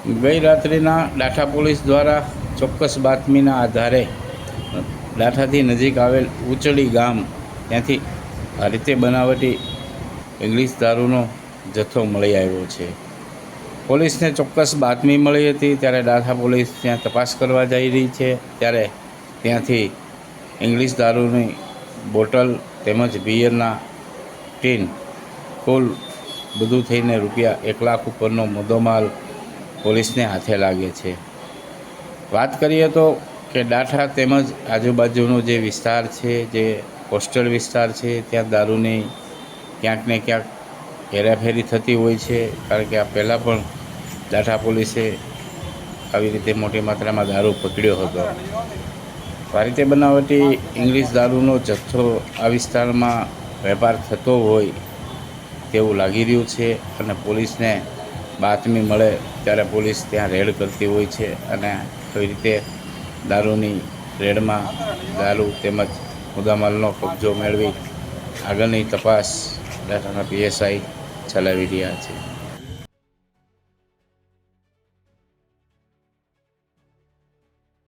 ગઈ રાત્રિના ડાઠા પોલીસ દ્વારા ચોક્કસ બાતમીના આધારે ડાઠાથી નજીક આવેલ ઉચડી ગામ ત્યાંથી આ રીતે બનાવટી ઇંગ્લિશ દારૂનો જથ્થો મળી આવ્યો છે. પોલીસને ચોક્કસ બાતમી મળી હતી ત્યારે ડાઠા પોલીસ ત્યાં તપાસ કરવા જઈ રહી છે. ત્યારે ત્યાંથી ઇંગ્લિશ દારૂની બોટલ તેમજ બિયરના ટીન કુલ બધું થઈને રૂપિયા એક લાખ ઉપરનો મુદ્દોમાલ પોલીસને હાથે લાગે છે. વાત કરીએ તો કે ડાઠા તેમજ આજુબાજુનો જે વિસ્તાર છે, જે કોસ્ટલ વિસ્તાર છે, ત્યાં દારૂની ક્યાંક ને ક્યાંક હેરાફેરી થતી હોય છે, કારણ કે આ પહેલાં પણ ડાઠા પોલીસે આવી રીતે મોટી માત્રામાં દારૂ પકડ્યો હતો. આ રીતે બનાવટી ઇંગ્લિશ દારૂનો જથ્થો આ વિસ્તારમાં વેપાર થતો હોય તેવું લાગી રહ્યું છે અને પોલીસને બાતમી મળે ત્યારે પોલીસ ત્યાં રેડ કરતી હોય છે અને આવી રીતે દારૂની રેડમાં દારૂ તેમજ મુદ્દામાલનો કબજો મેળવી આગળની તપાસ ડાટાના પીએસઆઈ ચલાવી રહ્યા છે.